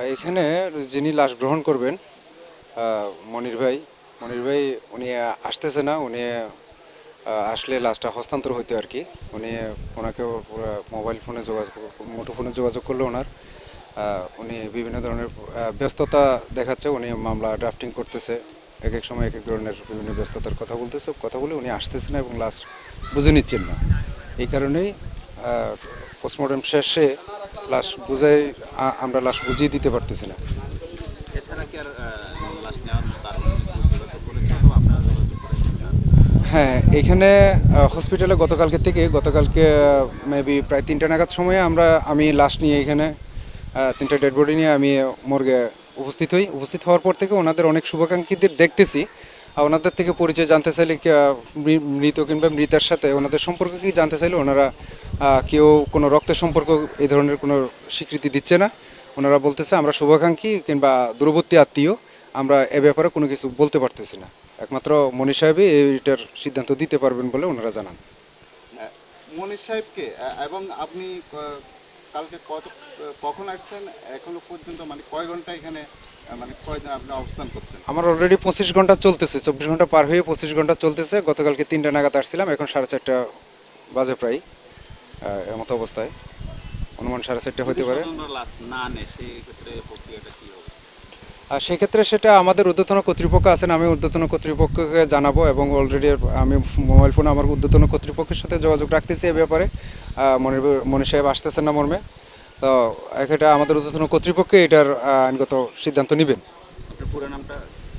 এখানে যিনি লাশ গ্রহণ করবেন মনির ভাই মনির ভাই উনি আসতেছে না, উনি আসলে লাশটা হস্তান্তর হইতো আর কি। উনি ওনাকে মোবাইল ফোনে যোগাযোগ মুঠো ফোনে যোগাযোগ করল ওনার। উনি বিভিন্ন ধরনের ব্যস্ততা দেখাচ্ছে, উনি মামলা ড্রাফটিং করতেছে। এক এক সময় এক এক ধরনের বিভিন্ন ব্যস্ততার কথা বলতেছে, কথা বলে উনি আসতেছে না এবং লাশ বুঝে নিচ্ছেন না। এই কারণেই পোস্টমর্টম শেষে লাশ বুঝাই আমরা লাশ বুঝিয়ে দিতে পারতেছি না। হ্যাঁ এখানে হসপিটালে গতকালকে থেকে গতকালকে মেবি প্রায় তিনটা নাগাদ সময়ে আমরা আমি লাশ নিয়ে এখানে তিনটা ডেড বডি নিয়ে আমি মর্গে উপস্থিত হই। উপস্থিত হওয়ার পর থেকে ওনাদের অনেক শুভাকাঙ্ক্ষীদের দেখতেছি। আর ওনাদের থেকে পরিচয় জানতে চাইলে কি, মৃত কিংবা মৃতার সাথে ওনাদের সম্পর্ক কি জানতে চাইলে ওনারা কেউ কোনো রক্তের সম্পর্ক এই ধরনের কোনো স্বীকৃতি দিচ্ছে না। ওনারা বলতেছে আমরা শুভাকাঙ্ক্ষী কিংবা দূরবর্তী আত্মীয় আমরা এ ব্যাপারে কোনো কিছু বলতে পারতেছি না। একমাত্র মনি সাহেবই এইটার সিদ্ধান্ত দিতে পারবেন বলে ওনারা জানান। মনির সাহেবকে এবং আপনি কালকে কত কখন আসছেন? এখনও পর্যন্ত মানে কয় ঘণ্টা এখানে মানে কয়দিন আপনি অবস্থান করছেন? আমার অলরেডি পঁচিশ ঘণ্টা চলতেছে চব্বিশ ঘণ্টা পার হয়ে পঁচিশ ঘণ্টা চলতেছে। গতকালকে তিনটা নাগাদ আসছিলাম এখন সাড়ে চারটা বাজে প্রায়। এমতো অবস্থায়। অনুমান সাড়ে চারটা হতে পারে। সেক্ষেত্রে সেটা আমাদের ঊর্ধ্বতন কর্তৃপক্ষ আছেন, আমি ঊর্ধ্বতন কর্তৃপক্ষকে জানাব এবং অলরেডি আমি মোবাইল ফোনে আমার ঊর্ধ্বতন কর্তৃপক্ষের সাথে যোগাযোগ রাখতেছি এ ব্যাপারে। মনি সাহেব আসতেছেন না মর্মে। তো এটা আমাদের ঊর্ধ্বতন কর্তৃপক্ষ এটার আইনগত সিদ্ধান্ত নেবেন। পুরো নামটা?